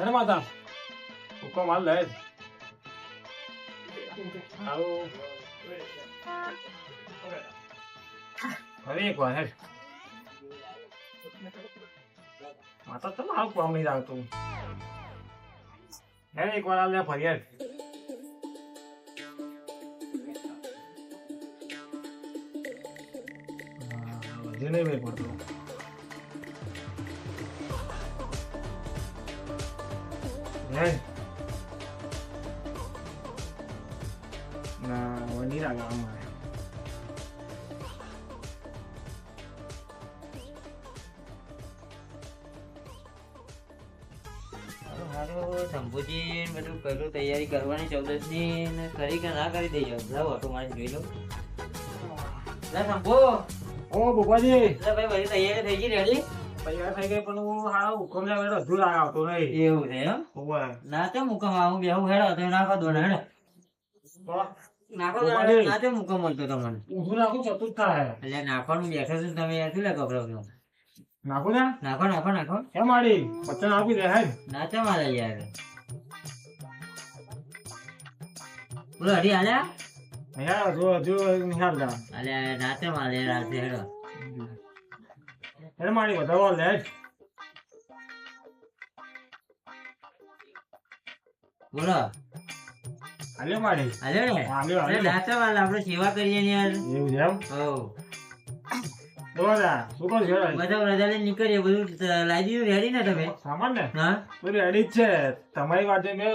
અરે માતા હુકમ હાલ લે આવો હવે એક વાર હે માતા તમે આવું કોમ નહીં આવતું હે એક વાર હાલ લે ફરી હેડ હા, વધુ નહીં મેળ પડતો હેડ ના હવે નહીં લાગે અમારે હારું શંભુજી ને બધું કર્યું તૈયારી કરવાની ચૌદસની ને કરી કે ના કરી દેજો લાવ ઓટો મારી જોઈ લો લે શંભુ ઓ બુબાજી લે ભાઈ બધી તૈયારી થઈ ગઈ રેડી તૈયાર થઈ ગઈ પણ હું હારા હુકમ લે વેડો આવતો નહીં. એવું છે એમ? ના તે મુકમ આવું બેહું હેડો તો નાખો દો હેડો. નાખો ના તે મુકમ મળતો તમને? ઊંધું નાખું ચતુર્થ થાય. એટલે નાખવાનું બેઠો છો તમે શું લે ગભરાવ છો ને? નાખો નાખો નાખો. હે માડી બચ્ચન આપી દે હે ના તે મારે યાર? બોલો હરી આલ્યા? અહીંયા જો જો નિહાળ જા અલ્યા નાતે મારે રાતે હેડો. હેડ માડી વધારવા લે. બોલો. હાલે માડી હાલ્યો ને? હાલ્યો દાતા હાલ્યો આપણે સેવા કરીએ ને યાર. એવું છે એમ? હો બોલો જા શું કહું છે? બધા રજા લઈને નીકળીએ બધું લાવી દીધું રેડી ને તમે? સામાન ને? હા. બધું રેડી જ છે. તમારી વાત મેં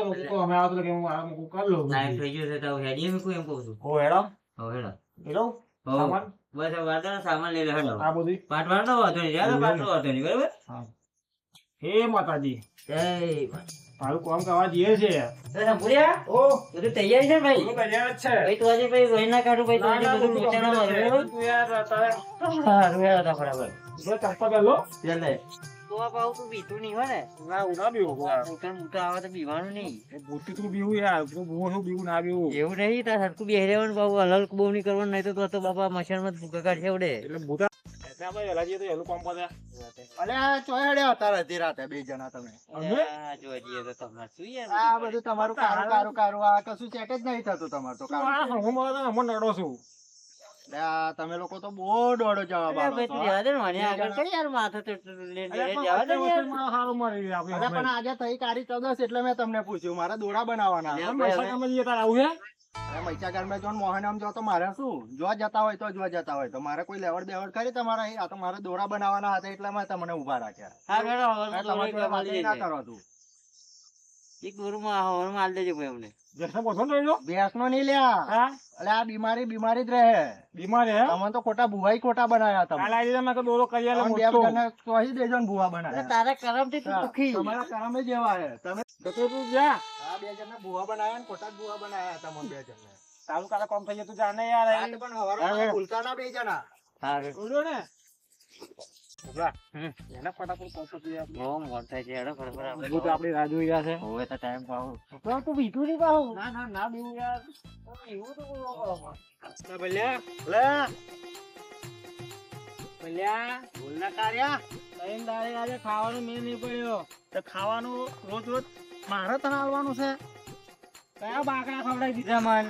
અમે આવતો કે હું આ મૂકું કરી લઉં ટાઈમ થઈ ગયો છે તો હેડીએ મૂકું એમ કહું છું. ઓ હેડો? હો હેડો. હેડો? સામાન? બસ વાંધો સામાન લઈ લેવાનો. આ બધી પાટ વાળો વાંધો નહીં યાર પાટલો વાંધો નહીં બરાબર? હે. માતાજી. જય મારું કામ કરવા દે છે. ભૂલ્યા ઓ. તું તૈયાર છે ભાઈ? હું તૈયાર જ છે. ભાઈ તું આજે ભાઈ રોઈ કાઢું ભાઈ તું બધું. બરાબર? તું યાર તારે. હા, હતા બરાબર. જો ચંપા પહેલો ચાલે તું આ તું બીતું નહીં હોય ને ના હું ના બીવું મોટા મોટા આવે તો બીવાનું નહીં એ તું બીવું યાર તું બહુ શું બીવું ના બીવું એવું નહીં તાર હરકું બેહી રહેવાનું બાબુ હલક બહુ નહીં કરવાનું નહીં તો તો બાપા મશાનમાં જ ભૂકા કાઢશે આવડે એટલે ભૂતા એટલે આપણે વહેલા જઈએ તો વહેલું કામ પતે અલ્યા ચોહેડ્યા હતા અડધી રાતે બે જણા તમે અમે? આ જોવા જઈએ તો તમારે શું યાર આ બધું તમારું કારું કારું કારું આ કશું સેટ જ નહીં થતું તમારું તો હું નડો છું તમે લોકો તો બહુ દોડો જવાબ આપો છો, તું હા. જવા દે મને આગળ કઈ યાર માથે તો લઈને પણ જવા દે યાર. હારું મારી આપી અરે પણ આજે થઈ કારી ચૌદસ એટલે મેં તમને પૂછ્યું મારે દોડા બનાવવાના. આવું અરે મહીસાગર મેં જો મોહન આમ જો તો મારે શું? જો જતા હોય તો જો જતા હોય. તો મારે કોઈ લેવડ દેવડ કરી તમારા આ તો મારે દોડા બનાવવાના હતા એટલે મેં તમને ઊભા રાખ્યા. હા, તમારી ના કરો તું. એક દોરમાં હવારમાં આલ દેજો ભાઈ અમને. જેસને પસંદ રહ્યો ભેંસ નહીં લ્યા. હા? એટલે આ બીમારી બીમારી જ રહે. બીમાર હે? તમે તો ખોટા ભુવાઈ ખોટા બનાવ્યા તમે. જાય દોરો કરી આલે તમે બે મોટો. કહી દેજો ને ભુવા અરે બનાવ્યા તારા કરમથી તું દુખી. તમારા કરમે જ એવા તમે તો તું તું જા. આ બે જણને ભુવા બનાવ્યા ને ખોટા જ ભુવા બનાવ્યા તમને બે જણને. તારું કાલે કોમ થઈ જાય તું જાને યાર. પણ હવારમાં ભૂલતા ના બે જણા. હા. ને? ઊભા. હમ. ફટાફટ પહોંચો તું બહુ મોડ થાય છે, હેડો ફટાફટ આપણે. તો આપણી રાહ જોઈ રહ્યા છે. હવે તો time પાહો. તો તું બીઠું નહીં પાહું. ના ના ના બીવું યાર. એવું તો ના ભલ્યા. લે ભલ્યા. ભૂલ ના કાર્યા. તૈન દાડે આજે ખાવાનું મેં નહીં પડ્યો. તો ખાવાનું રોજ રોજ મારે તને આવવાનું છે. કયા બાકડા ખવડાવી દીધા મન?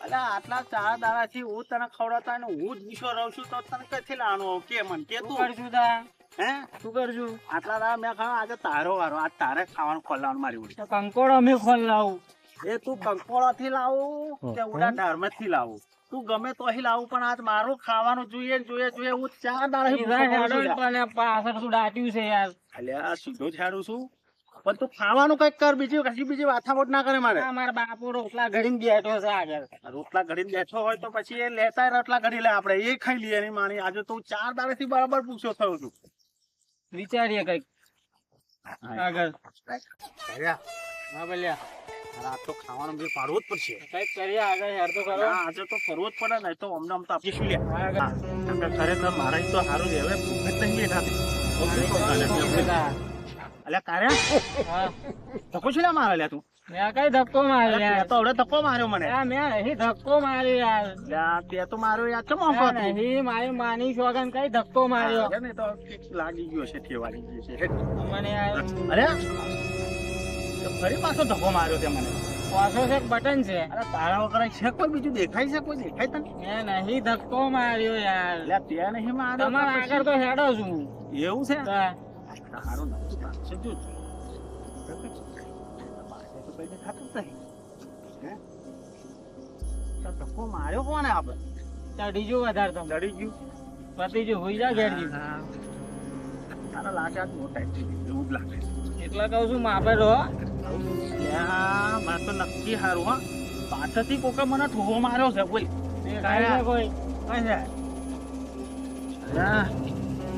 અલા આટલા ચાર દાડાથી હું તને ખવડાવતા ને હું જ નિશો રહું છું તો તને કઈથી લાવવાનું કે મન કે તું? કરજું દા હે? શું કરજું આટલા દાડા મેં ખાવા આજે તારો વારો આજ તારે ખાવાનું ખોલાવાનું મારી ઉડી. કંકોડો અમે ખોલાવું. એ તું કંકોડો થી લાવું કે ઉડા ધાર્મતથી લાવું? તું ગમે તો અહીં લાવું પણ આજ મારું ખાવાનું જોઈએ જોઈએ જોઈએ. હું ચાર દાડા પાછળ શું દાટ્યું છે યાર? અલ્યા સીધો છાડું છું? પણ તું ખાવાનું કંઈક કર બીજી કશી બીજી વાથામોટ ના કરે મારે. મારા બાપુ રોટલા ઘડીને બેઠો છે આગળ. રોટલા ઘડીને બેઠો હોય તો પછી એ લેતા રોટલા ઘડી લે આપણે એ ખાઈ લઈએ એની માની આજે તો હું ચાર દાડાથી બરાબર પૂછ્યો થયો છું. વિચારીએ કંઈક. આગળ. હા ભલ્યા રાત તો ખાવાનું બી પાડવું જ પડશે. કંઈક કરીએ આગળ યાર તો કરો આજે તો કરવું જ પડે ને તો અમને તો આપી શું લે? ખરેખર મારા તો સારું હવે ભૂખ જ નહીં એકાદી અલ્યા કાર્યા ધક્કો છે મારે લ્યા તું? મેં કઈ ધક્કો માર્યો યાર? તો હવે ધક્કો માર્યો મને. મેં અહીં ધક્કો માર્યો યાર. તે તો માર્યો યાર. ચમ કરતું? નહીં મારી માની સોગન કઈ ધક્કો માર્યો? છે ને તો લાગી ગયો છે ગઈ છે. મને અરે ફરી પાછો ધક્કો માર્યો તે મને. પાછો છે બટન છે. અરે તારા વગર છે કોઈ બીજું? દેખાય છે કોઈ? દેખાય તને? મેં નહીં ધક્કો માર્યો યાર. લે તે નહીં માર્યો. તમારા આગળ તો હેડો છું. એવું છે? તા. તારો નવું છે જો પાસે તો કઈ દેખાતું જ નહીં તો ધક્કો માર્યો કોને આપણે ચડી જો વધારે તો લડી ગયું પતિ જો હોઈ જા ઘેરજી તારા લાગે આજ કહું છું માપે રહો મને તો નક્કી હારું હા પાછળથી કોકે મને ઠોકો માર્યો છે કોઈ છે કોઈ કઈ છે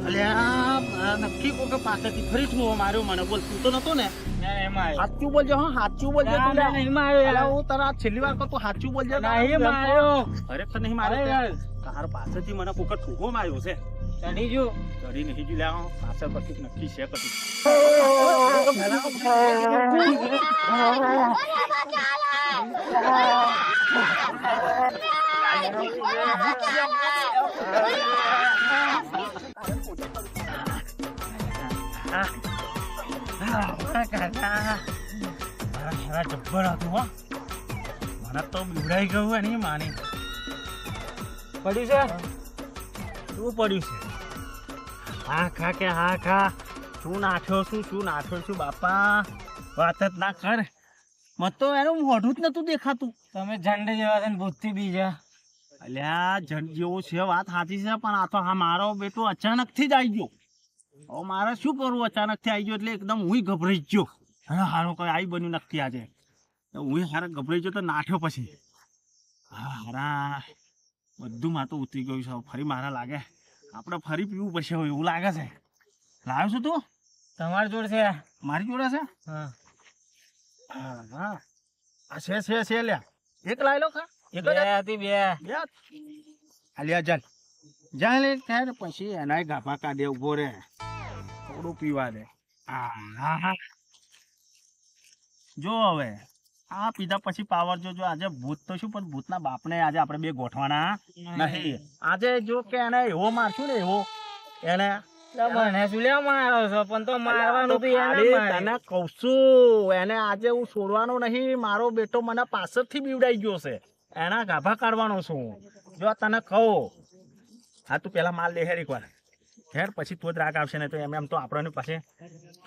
અલ્યા નક્કી કોકે પાછળથી ફરી ઠોકો માર્યો મને. બોલ તું તો નતો ને. સાચું બોલજો હા સાચું બોલજો તું નહીં માર્યો અલ્યા, હું તારા છેલ્લી વાર તું. સાચું બોલજે નહીં માર્યો ખરેખર નહીં અરે માર્યો યાર. તાર પાસેથી મને કોકે ઠોકો માર્યો છે. ચડી જો ચડી નહીં જ લ્યા પાછળ પછી નક્કી છે પછી મારા જબ્બર હતું હો મને તો બીવડાઈ ગયું એની માની પડ્યું છે શું પડ્યું છે હા ખા કે હા ખા શું નાખ્યો છું શું નાખ્યો છું બાપા વાત જ ના કર મત તો એનું મોઢું જ નતું દેખાતું તમે ઝંડ જેવા છે ને ભૂતથી બીજા અલ્યા જન જેવો છે વાત સાચી છે પણ આ તો હા મારો બેટો અચાનકથી જ આવી ગયો. હવે મારે શું કરવું? અચાનકથી આવી ગયો એટલે એકદમ હું ગભરાઈ ગયો. હા હારો કઈ આવી બન્યું નક્કી આજે. હું હારે ગભરાઈ ગયો તો નાઠ્યો પછી. હા હારા. બધું માં તો ઉતરી ગયું છે. ફરી મારા લાગે. આપણે ફરી પીવું પડશે હવે એવું લાગે છે. લાવ્યો છું તું? તમારી જોડે છે. મારી જોડે છે? હા. હા હા. આ છે છે છે લ્યા. એક લાવી લો ખા. એક બે. હતી બે. લે ત્યારે પછી એનાય ગાભા કાઢે ઊભો રે. થોડું પીવા દે. જો હવે આ પીધા પછી પાવર જો જો આજે ભૂત તો શું પણ ભૂતના બાપને આજે આપણે બે ગોઠવાના નથી આજે જો કે એને એવો મારશું ને એવો. એને મને શું લેવા મારો છો? પણ તો મારવાનું તો એને તને કહું છું એને આજે હું છોડવાનો નહીં મારો બેટો મને પાછળથી બીવડાઈ ગયો છે. એના ગાભા કાઢવાનો છું. જો તને કહું. હા તું પેલા માલ હેર એકવાર હેર પછી તો જ રાગ આવશે ને તો એમ એમ તો આપણને પાસે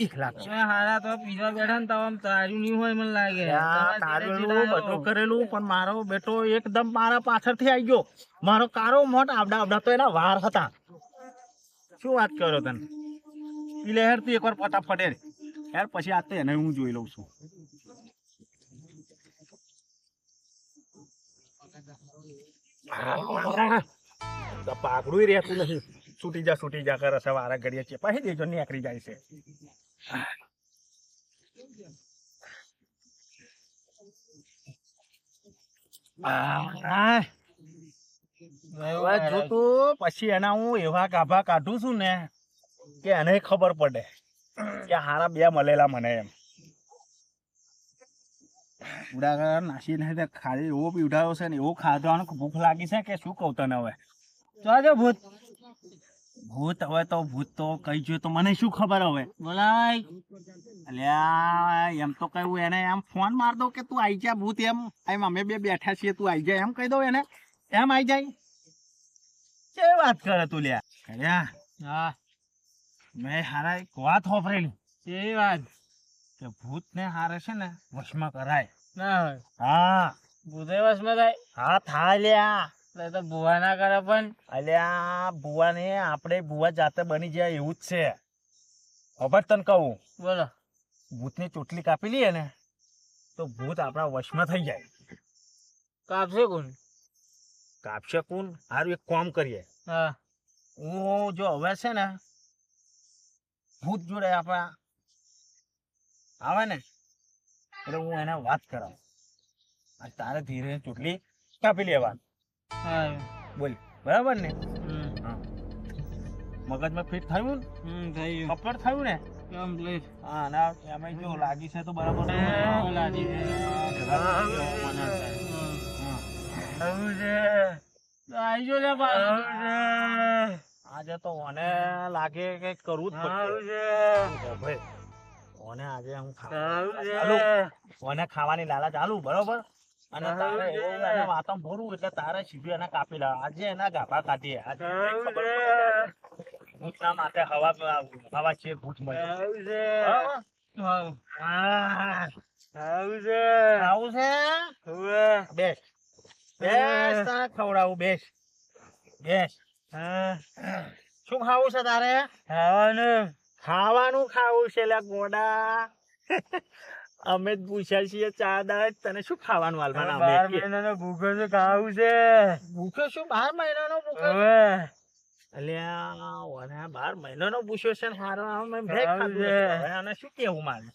એક લાગશે હારા તો પીવા બેઠા ને તો આમ તાર્યું નહીં હોય મને લાગે. તારેલું બધું કરેલું પણ મારો બેટો એકદમ મારા પાછળથી આવી ગયો. મારો કારો મોટ આવડા આવડા તો એના વાર હતા. શું વાત કરો તને? એટલે હેર તું એકવાર ફટાફટ હેર. હેર પછી આ તો એને હું જોઈ લઉં છું. તો પાઘડું રહેતું નથી. છૂટી જા છૂટી જા કરે છે વારા ઘડીએ પછી દેજો નીકળી જાય છે. જો તું પછી એના હું એવા ગાભા કાઢું છું ને કે એને ખબર પડે કે હારા બે મળેલા મને એમ. ઉડાગર નાસી ને ખાલી એવો પીવડાયો છે ને એવો ખાધવાનો ભૂખ લાગી છે કે શું કહું તને હવે? ચાલો ભૂત. ભૂત હવે તો ભૂત તો કઈ જોયું તો મને શું ખબર હવે? બોલાય. અલ્યા એમ તો કહ્યું એને એમ ફોન માર દઉં કે તું આઈ જા ભૂત એમ. એમ અમે બે બેઠા છીએ તું આઈ જાય એમ કહી દઉં એને. એમ આઈ જાય. કે વાત કરે તું લ્યા? અલ્યા હા. મેં હારા એક વાત હોફરેલી એ વાત? કે ભૂત ને હારે છે ને વશમાં કરાય. ના હોય. હા. ભૂતે વશમાં થાય. હા થાય લ્યા તો ભૂવા ના કરે પણ. અલ્યા ભુવા ને આપણે ભુવા જાતે બની જાય એવું જ છે. ખબર તને કહું? બોલો. ભૂતની ચોટલી કાપી લઈએ ને તો ભૂત આપણા વશમાં થઈ જાય. કાપશે કોણ? કાપશે કોણ? હારું એક કામ કરીએ. હા. હું જો હવે છે ને ભૂત જોડે આપણા આવે ને એટલે હું એને વાત કરાવ. અને તારે ધીરે ચોટલી કાપી લેવાની. બોલ બરાબર ને? મગજમાં ફિટ થયું ને? કપડ થયું. ને? કમ્પ્લીટ. હા ના એમાં જો લાગી છે તો બરાબર લાગી આજે તો મને લાગે કે કરવું જ પડશે. ભાઈ. ઓને આજે હું. ઓને ખાવાની લાલા ચાલુ બરોબર? અને તારે એવું એને વાતમ ભરું એટલે તારે સીધું એના કાપી લાવ. આજે એના ગાભા કાઢીએ. ભૂતના માથે હવા હવા છે ભૂત મળે સારું છે. બરાબર? હા. સારું છે. આવું છે? બેસ. બેસ તને ખવડાવું બેસ. બેસ. હા. શું ખાવું છે તારે? ખાવાનું. ખાવાનું ખાવું છે લે ગોડા. અમે જ પૂછ્યા છીએ ચા દાડે તને શું ખાવાનું હાલવાના બાર મહિનાનો ભૂખો શું ખાવું છે. ભૂખો શું? બાર મહિનાનો ભૂખો? હવે. અલ્યા ઓને બાર મહિનાનો પૂછ્યો છે ને હારો આમ ભેગ ખાધું. હવે આને શું કેવું મારે?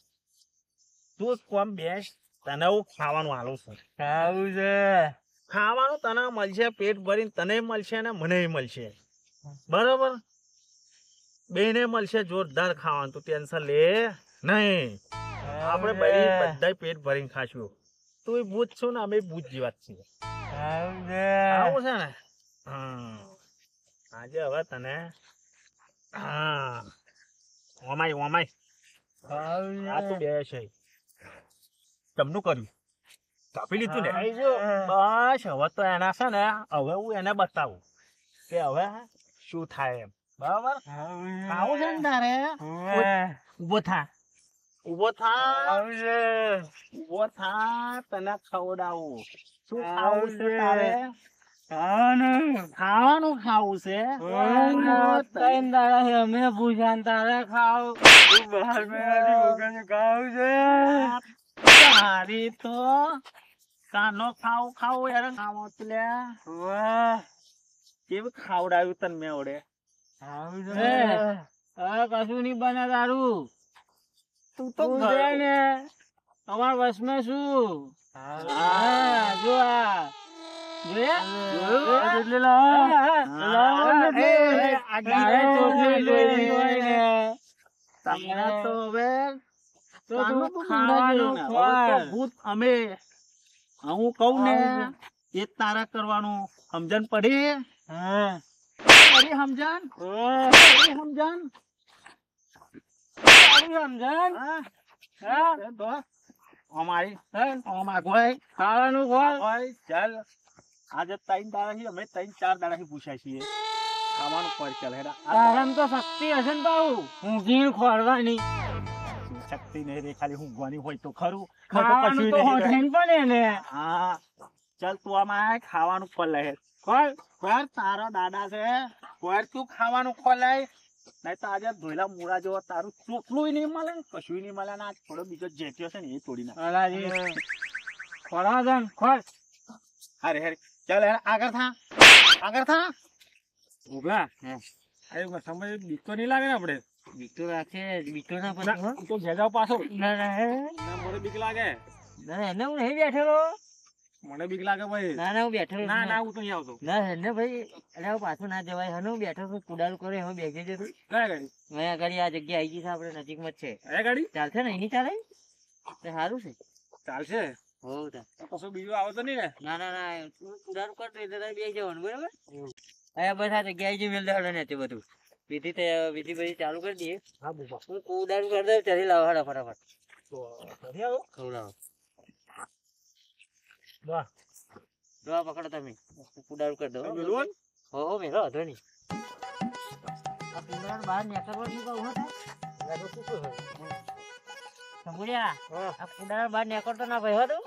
તું જ કોમ બેસ્ટ તને હું ખાવાનું હાલું છું. ખાવું છે. ખાવાનું તને મળશે પેટ ભરીને તને મળશે ને મને મળશે. બરોબર? બેને મળશે જોરદાર ખાવાનું. તું ટેન્શન લે. નહીં. આપણે બધી બધા પેટ ભરીને ખાશું. તું ભૂત છું ને અમે ભૂત જેવા છીએ. આવું છે ને? આજે હવે તને હા. Oh my oh my. આ તું બે છે તમનું કર્યું. કાપી લીધું ને? બસ હવે તો એના છે ને હવે હું એને બતાવું કે હવે શું થાય એમ. બરાબર? આવું છે ને તારે? ઊભો થા. ઊભો થા. ઊભો થા, તને ખવડાવું. શું ખાવું છે. તારે? ખાવાનું ખાવું છે? ત્રણ દાડાથી અમે પૂછ્યા તારે ખાવ. ખાવું છે તારી તો કાનો ખાવું ખાવું યાર, ખાવો એટલે. કેવું ખાવડાવ્યું તને મેં ઓડે ખાવું હે. છે હવે કશું નહીં બને તારું. તું તો ને અમાર વશમાં શું જો આ. ભૂત અમે હું કહું ને એ તારા કરવાનું. સમજણ પડી? હા. પડી સમજણ. પડી સમજણ તારું સમજણ? હા હા? તો અમારી? અમાર કોઈ ખાવાનું કોઈ ચાલ આજે ત્રણ દાડાથી અમે ત્રણ ચાર દાડાથી પૂછાય છીએ ખાવાનું પર ચાલ તારામાં તો શક્તિ હશે ને પાછું. ઊંઘીને ખોરવાની. શક્તિ નહીં રે ખાલી ઊંઘવાની હોય તો ખરું ખાવાનું તો હોઠીને પડે ને. હા ચાલ તું આમાં ખાવાનું પર ખોલાય ખોલ ખોલ તારો દાદા છે? ખોલ તું ખાવાનું ખોલાય? નહીં તો આજે ધોયલા મૂળા જેવો તારું ચોકલું નહીં મળે ને કશું નહીં મળે ને આ થોડો બીજો જેટ્યો છે ને એ તોડી નાખ. અલાજી. ખોરવા દે ને, ખોલ. અરે હરે. ચાલ આગળ થા. આગળ થા. ઊભા. આ સમય બીક તો નહીં લાગે ને આપણે? બીક તો રાખે બીક તો ના ના, તો ઘેર પાછો. ના ના, મને બીક લાગે. ના એને હું નહીં બેઠેલો. મને બીક લાગે ભાઈ. ના ના હું બેઠેલો ના ના હું તો અહીં આવતો. ના હેને ભાઈ અરે હું પાછું ના જવાય. હને હું બેઠો છું કુડાલ કરે હું બેસી જતો કયા ગાડી? મેં ગાડી આ જગ્યા આવી ગઈ છે આપણે નજીકમાં જ છે. કયા ગાડી? ચાલશે ને એની ચાલે? તે સારું છે. ચાલશે? હોવ તા. કશું બીજું આવે તો નહીં ને? ના ના ના તું કુડાલ કરતો એટલે તારે બેસી જવાનું બરાબર? હવે બસ આ જગ્યા આવી ગઈ મેલ દેવાનો ને તે બધું. વિધિ તે વિધિ બધી ચાલુ કરી દઈએ. હા બુબા. હું કુડાલ કરી દઉં ચલી લાવો હાડો ફટાફટ. તો ઘરે આવો. ખવડાવો વાહ દવા પકડો તમે. કુડાલ કરી દો હો હો મેરો વાંધો નહીં. આ કુડાલ બહાર નીકળવા શું કહું હા આ કુડાર બહાર નીકળતો ના ભાઈ હો તું?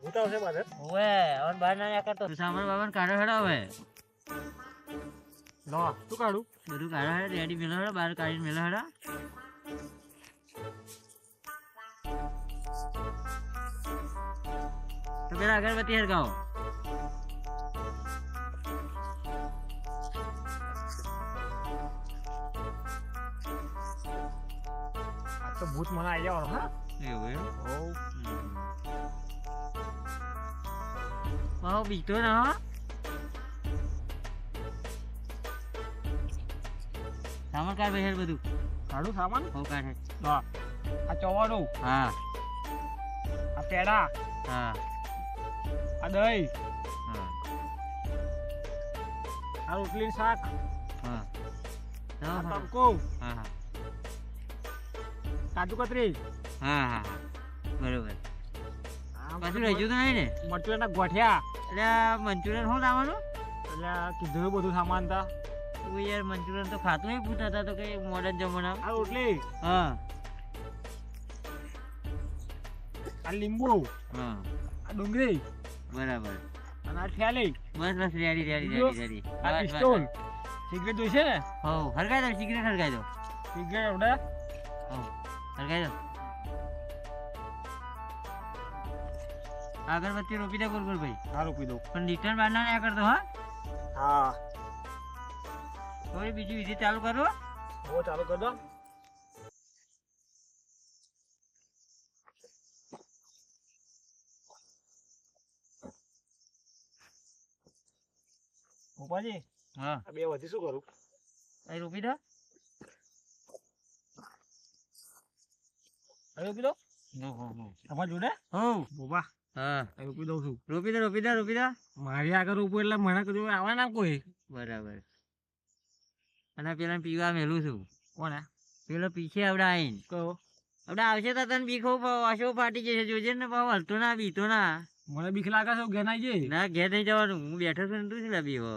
ભૂત આવશે બાદ ઓવે હવે બહાર ના નીકળતો સામાન બામાન કાઢો હેડો હવે. લો તું કાઢું? બધું કાઢો હેડો રેડી મેલો હેડો બહાર કાઢીને મેલો હેડો. તો પેલા અગરબત્તી હરગાવો આ તો ભૂત મને આવી જવાનો હા એવું એમ ઓ બહુ બીતો ના હો સામાન કાઢ ભાઈ હેડ બધું કાઢું સામાન હો કાઢ લો આ ચવાણું હા આ પેડા હા આ દહીં. હા. આ રોટલી શાક. હા. આ હા તડકો હા હા. કાજુ કતરી. હા હા બરોબર. પાછું રહી તો નહીં ને. મરચું ગોઠિયા. એટલે મંચુરિયન શું લાવવાનું? એટલે કીધું બધું સામાન તા. તું યાર મંચુરિયન તો ખાતું નહીં પૂછતા હતા તો કઈ મોડર્ન જમાના આ રોટલી. હા. આ લીંબુ. હા. ડુંગળી. બરાબર. અને આ ઠેલી બસ બસ રેડી રેડી રેડી રેડી. આ બસ, બસ, પિસ્તોલ. સિગરેટ જોઈશે ને? હો હરગાઈ દો સિગરેટ હરગાઈ દો. સિગરેટ એવડે હો હરગાઈ દો. અગરબત્તી રોપી દે ભાઈ. હા રોપી દો પણ રિટર્ન બહાર ના ના કરતો હા. હા. થોડી બીજી વિધિ ચાલુ કરો. હો ચાલુ કરો દો. પપ્પાજી હા. બે વધી શું કરું? અહીં રોપી દો. અહીં રોપી દો. હો હો જોડે? હો બોબા હા. રોપી દઉં છું. રોપી દો રોપી દો રોપી દો. મારી આગળ રોપું એટલે મને કીધું આવે ના કોઈ. બરાબર. અને પેલા પીવા મેલું છું. કોને? પેલો પીછે આવડે આવીને કયો? આવડે આવશે તો તને બીખો વાસો ફાટી જશે. જોજે ને હલતો ના બીતો ના. મને બીક લાગે છે ઘેર નાઈ જઈ. ના ઘેર નહીં જવાનું. હું બેઠો છું ને તું શું હો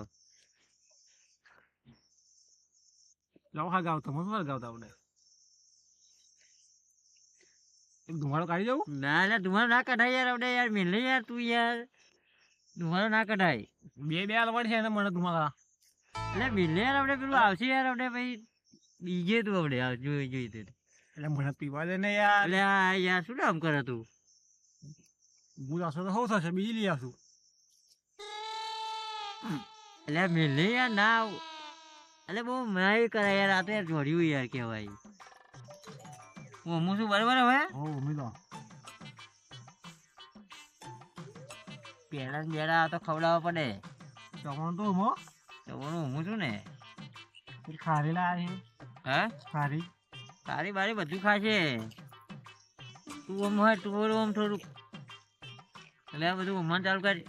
લાવ હા ગાવ તમે શું ગાવતા તમને એક ધુમાડો કાઢી જવું ના ના ધુમાડો ના કઢાય યાર આવડે યાર. મેલે યાર તું યાર. ધુમાડો ના કઢાય. બે બે અલવાડ છે ને મને ધુમાડા. એટલે મેલે યાર આપણે પેલું આવશે યાર આપણે ભાઈ બીજે તું આપણે જોઈ જોઈ તે એટલે મને પીવા દે ને યાર. એટલે યાર શું કામ કરે તું? આવશો તો શું થશે બીજી લઈ આવશું એટલે મેલે યાર ના એટલે બહુ માય કરાય યાર રાતે જોડ્યું યાર કહેવાય હું શું બરાબર હવે પેલા ને બેડા તો ખવડાવવા પડે જમવાનું તો હું તો હું છું ને ખારી લાયા હે ખારી તારી બારી બધું ખાશે તું આમ હોય તું આમ થોડુંક એટલે આ બધું ઉમણ ચાલુ કરી.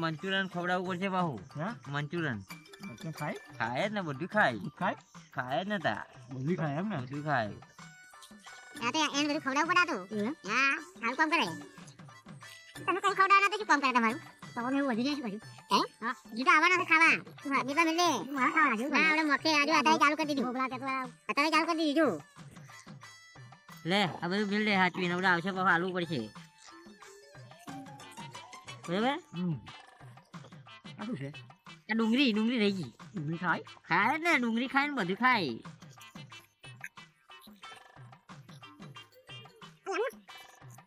મંચુરિયન ખવડાવવું પડશે બાહુ. હે? મંચુરિયન. ખાય? ખાય જ ને બધું ખાય. ખાય? ખાય જ ને તા બધું ખાય એમ ને? બધું ખાય. આ તો એને બધું ખવડાવવું પડાતું હા? સારું કામ કરે તમે કઈ ખવડાવવાના તો શું કામ કરે તમારું? પવન એવું વધી જાય હે હા તો આવવાના છે ખાવા હા દીપા મિલે મારા ખાવા હજુ ના આપણે મકે આજુ અત્યારે ચાલુ કરી દીધું ભોગલા કે અત્યારે ચાલુ કરી દીધું લે આ બધું બિલ દે હાચવીને હમણાં આવશે પાછું હાલવું પડશે બરાબર આ શું છે આ ડુંગળી ડુંગળી રહી ગઈ ડુંગળી ખાય ખાય ને ડુંગળી ખાય ને બધું ખાય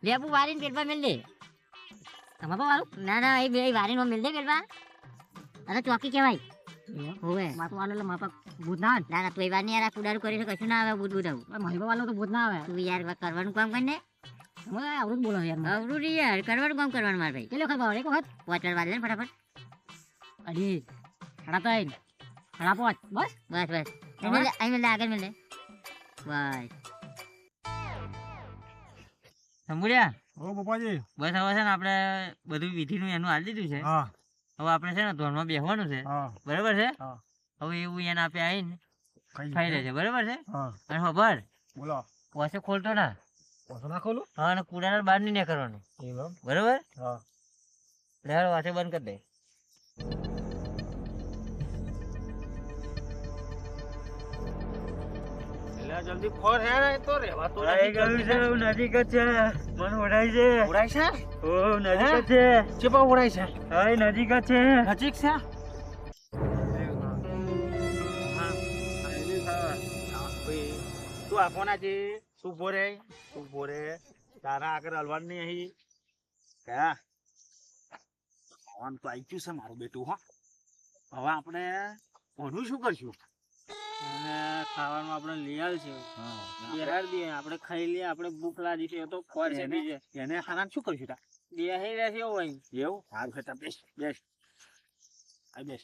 લેબુ વારીને પેટમાં મેળ દે તમારે વાળું? ના ના એ બે વારીનો મિલ દે પેલવા અરે ચોકી કહેવાય. હોવે. માથું વાળો એટલે માથા ભૂત ના ના? ના તું એ વારની યાર કુડારું કરી છે કશું ના આવે ભૂત ભૂત આવું. મારી વાળો તો ભૂત ના આવે. તું યાર કરવાનું કામ કરીને તમે આવડું બોલો યાર અવરું યાર કરવાનું કામ કરવાનું માર ભાઈ. કેટલો ખબર એક વખત? પોચર વાળ લે ને ફટાફટ. અઢી સાડા ત્રણ સાડા પાંચ બસ બસ. બસ અહીં મિલ દે અહીં મિલ આગળ મિલ બસ. સંભળ્યા ઓ પપ્પાજી. બસ હવે છે ને આપણે બધું વિધિનું એનું હાલ દીધું છે. હા. હવે આપણે છે ને ધોરમાં બેસવાનું છે. બરાબર છે? હવે એવું એને આપે આવીને ખાઈ બરાબર છે? અને ખબર બોલો. પોસે ખોલતો ના. ઓછો ના ખોલું? હા અને કુડાના બહાર નહીં નીકળવાનું. બરાબર? હા. વાસે બંધ કરી દે. જલ્દી ફોર હે ને તો રેવા તો આવી ગયું છે નજીક જ છે. મન ઓઢાય છે. ઉડાય છે? ઓ નજીક જ છે. ચેપા ઉડાય છે. હા નજીક જ છે. નજીક છે? તું આપવાના છે શું ભોરે શું ભોરે તારા આગળ અલવાડ નહીં અહીં. કયા ફોન તો આવી ગયું છે મારું બેટું હા. હવે આપણે ઓનું શું કરશું? ખાવાનું આપણે લઈ આવશું. બિહાર દઈએ આપણે ખાઈ લઈએ આપણે ભૂખ લાગી છે તો છે બીજે. એને ખાવાનું શું કરશું તા બેસી રહેશે હોય એવું? સારું છે બેસ બેસ. આ બેસ.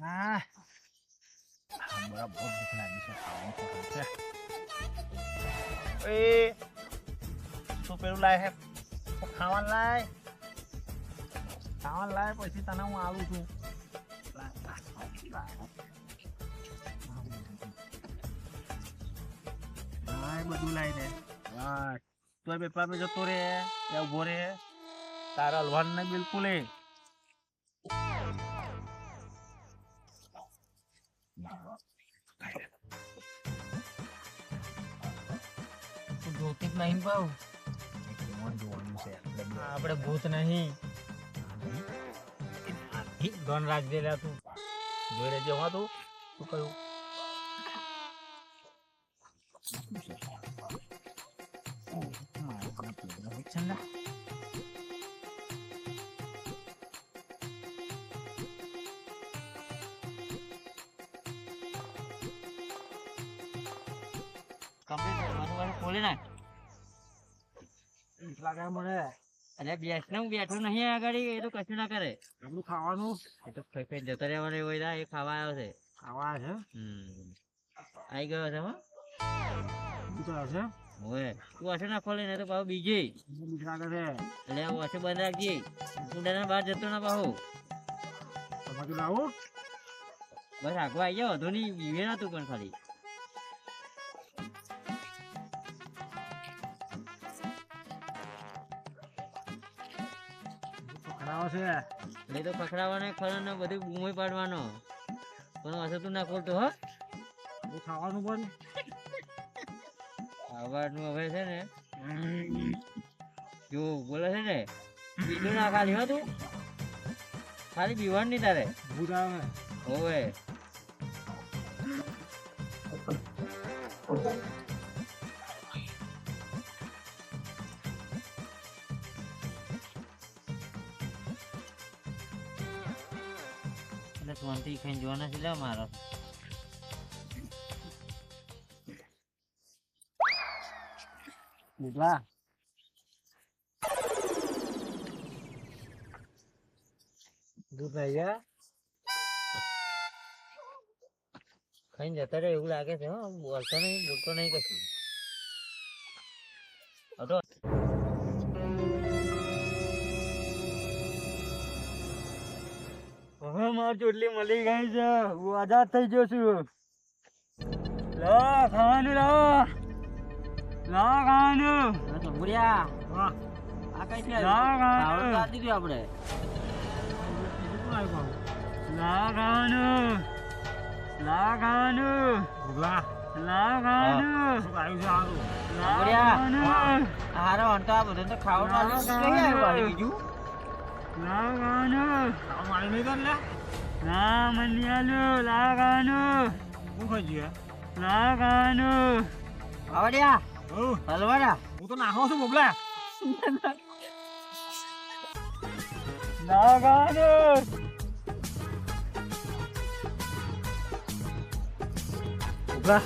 હા. ભૂખ લાગી છે ખાવાનું છે એ શું પેલું લાય છે ખાવાનું લાય. ખાવાનું લાય પછી તને હું આવું છું. હા બધું લાવી હા તો પેપર પે જતો રે એ ઊભો રે તારા હલવાનું ને બિલકુલ એ. ભૌતિક નહીં ભાવ. આપણે ભૂત નહીં. ધન રાખજે દેલા તું. જોઈ રહેજે હા તું શું કહ્યું ખોલી નાખ. લાગે મને અરે બેસને હું બેઠો નહીં આગળ એ તો કશું ના કરે. આપણું ખાવાનું? એ તો ખાઈ ખાઈ જતો રહેવાનો એવો એ ખાવા આવ્યો છે. ખાવા છે? હમ. આવી ગયો છે હો. શું તો હશે ના ખોલે ને તો પાછું બીજે. એટલે ઓછે બંધ રાખજે. કુંડાના બહાર જતો ના પાહુ. તમારું લાવું? બસ આગવા આવી જાવ વધુ નહીં બીવે તું પણ ખાલી. ખરાવો છે? એ તો પકડાવાનો ખરો ને બધું બૂમો પાડવાનો. પણ હશે તું ના ખોલતો હો. હું ખાવાનું પણ ખાવાનું હવે છે ને જો બોલે છે ને બીજું ના ખાલી હો તું. ખાલી બીવાનું નહીં તારે. ભૂત આવે. હોવે. શાંતિ ખાઈને જોવાના નથી લે મારો. ભાઈ ગયા ખાઈને જતા રહે, એવું લાગે છે બોલતો નહીં બોલતો નહીં કશું. માર ચોટલી મળી ગઈ છે. હું આઝાદ થઈ ગયો છું. લો ખાવાનું લો. લો ખાવાનું. ભૂરિયા આ કઈ છે? ના, ના, ખાવાનું દીધું આપણે. લા લા લા હારો બધું તો બીજું ખાવાનું લા ખાવાનું મારી નહીં કર લે. લા મનિયાલુ લા ખાવાનું હું ખાઈ જઈએ લા ખાવાનું આવડ્યા. હું હલવાડા. હું તો નાખો છું બોબલા લા ખાવાનું બોબલા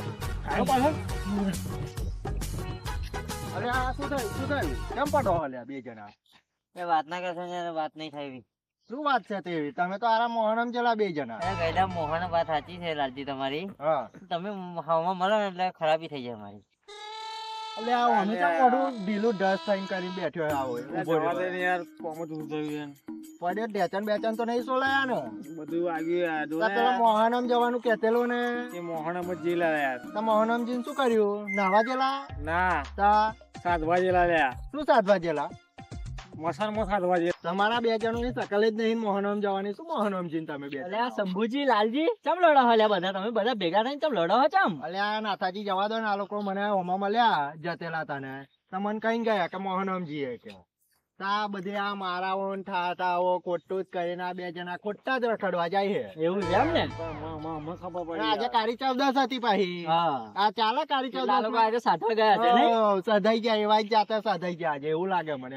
અરે આ શું થયું? શું થયું? કેમ પડો હલ્યા બે જણા? એ વાત ના કરશો ને વાત નહીં થાય શું વાત છે તેવી? તમે તો આરા મોહનમ જેલા બે જણા. અરે ગયડા મોહન વાત સાચી છે લાલજી તમારી. હા. તમે હવામાં મળો ને એટલે ખરાબી થઈ જાય મારી એટલે આ ઓનું કેમ મોઢું ઢીલું ડસ થઈને કરી બેઠો આવો. ઊભો રહ્યો. યાર કોમ જ થયું પડ્યો ઢેચણ બેચન તો નહીં સોલાયા ને બધું આવ્યું તો પેલા મોહનમ જવાનું કહેતેલો ને. એ મોહનમ જ જેલા યાર તો મોહનમ જીને શું કર્યું? નાવા જેલા? ના. તા? સાધવા જેલા લ્યા શું સાધવા જેલા? મસાનમાં સાધવા જે તમારા બે જણોની શકલ જ નહીં મોહનમ જવાની. શું મોહનમ જીને તમે બે? અલે શંભુજી લાલજી ચમ લડો હલ્યા બધા તમે બધા ભેગા થઈને ચમ લડો હો ચમ? અલ્યા નાથાજી જવા દો ને આ લોકો મને હોમાં મળ્યા જતેલા તને તમને કઈ ગયા કે મોહનમજી કે તા બધે આ મારાઓ ને ઠાટાઓ ખોટું જ કરીને આ બે જણા ખોટા જ રખડવા જાય છે. એવું છે એમ ને? આજે કાળી ચૌદસ હતી પાછી. આ ચાલે કાળી ચૌદસ આજે સાધવા ગયા છે નહીં? સધાઈ ગયા એવા જ સધાઈ ગયા આજે એવું લાગે મને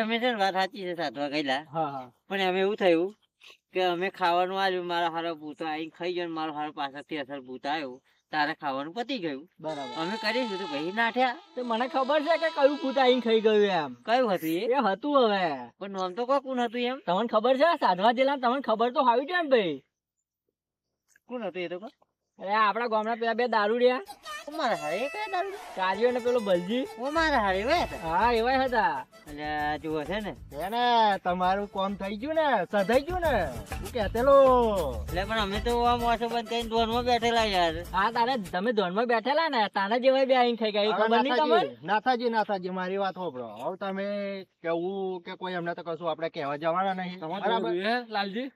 અમે છે ને વાત સાચી છે સાતવા ગયેલા. હા હા. પણ અમે એવું થયું કે અમે ખાવાનું આવ્યું મારા હારો ભૂતો આવીને ખાઈ ગયો ને મારો હારો પાછળથી અસર ભૂત આવ્યું. તારે ખાવાનું પતી ગયું. બરાબર. અમે કરીશું તો ભાઈ નાઠ્યા તો મને ખબર છે કે કયું ભૂત આઈને ખાઈ ગયું એમ. કયું હતું એ? હતું હવે. પણ નામ તો કોણ હતું એમ. તમને ખબર છે? સાધવા જેલા તમને ખબર તો હોવી જોઈએ ને ભાઈ. કોણ હતું એ તો. અરે આપડા ગામના પેલા બે દારૂ રહ્યા. મારા હારે કયા દારૂ કાજુ અને પેલો બલજી. ઓ મારા હારે વે હા એવાય હતા. અને જુઓ છે ને. એને તમારું કોમ થઈ ગયું ને સધાઈ ગયું ને. શું કહેતેલો એટલે પણ અમે તો આ મોસો બંધ ધોનમાં બેઠેલા યાર. હા તારે તમે ધોનમાં બેઠેલા ને તારા જેવા બે આઈને ખાઈ ગયા ખબર નહીં તમને? નાથાજી નાથાજી મારી વાત હોભળો. હવે તમે કેવું કે કોઈ એમને તો કશું આપણે કહેવા જવાના નહીં. બરાબર લાલજી?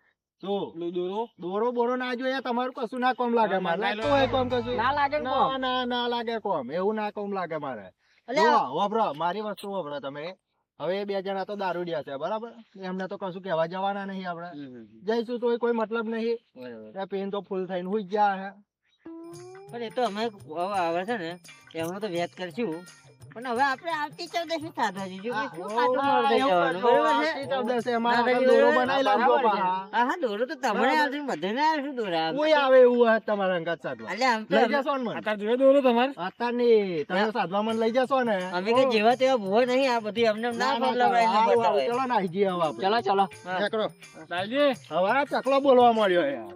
દોરો? દોરો બોરો ના જોઈએ તમારું કશું ના કોમ લાગે મારે? કોમ કશું? ના લાગે ના ના ના લાગે કોમ. એવું ના કોમ લાગે મારે. અલ્યા. મારી વસ્તુ તમે. હવે બે જણા તો દારૂડિયા છે બરાબર? એમને તો કશું કહેવા જવાના નહીં આપણે. જઈશું તો કોઈ મતલબ નહીં. પેન તો ફૂલ થઈને હુઈ ગયા પણ એ તો અમે હવે આવે છે ને એમનો તો વ્યાજ કરશું. પણ હવે આપણે આવતી ચૌદશી સાધવા જઈશું કે શું પાછું મોડું જવાનું, બરાબર છે? આવતી ચૌદસે એમાં ના, આપણે દોરો બનાવી લાવજો બરાબર છે. પાછા. હા હા દોરો તો તમને આવશે બધાને આવશે દોરા. કોઈ આવે એવું હોય તમારા અંગાત સાધવા. એટલે આમ તો લઈ જશો ને અત્યારે જોયો દોરો તમારે? અત્યાર નહીં તમે સાધવા મને લઈ જશો ને. અમે કે જેવા તેવા ભૂવો નહીં આ બધી અમને ના બદલાવાય. ચલો નાહી જઈએ હવે ચલો ચલો. હવે ચકલો બોલવા મળ્યો યાર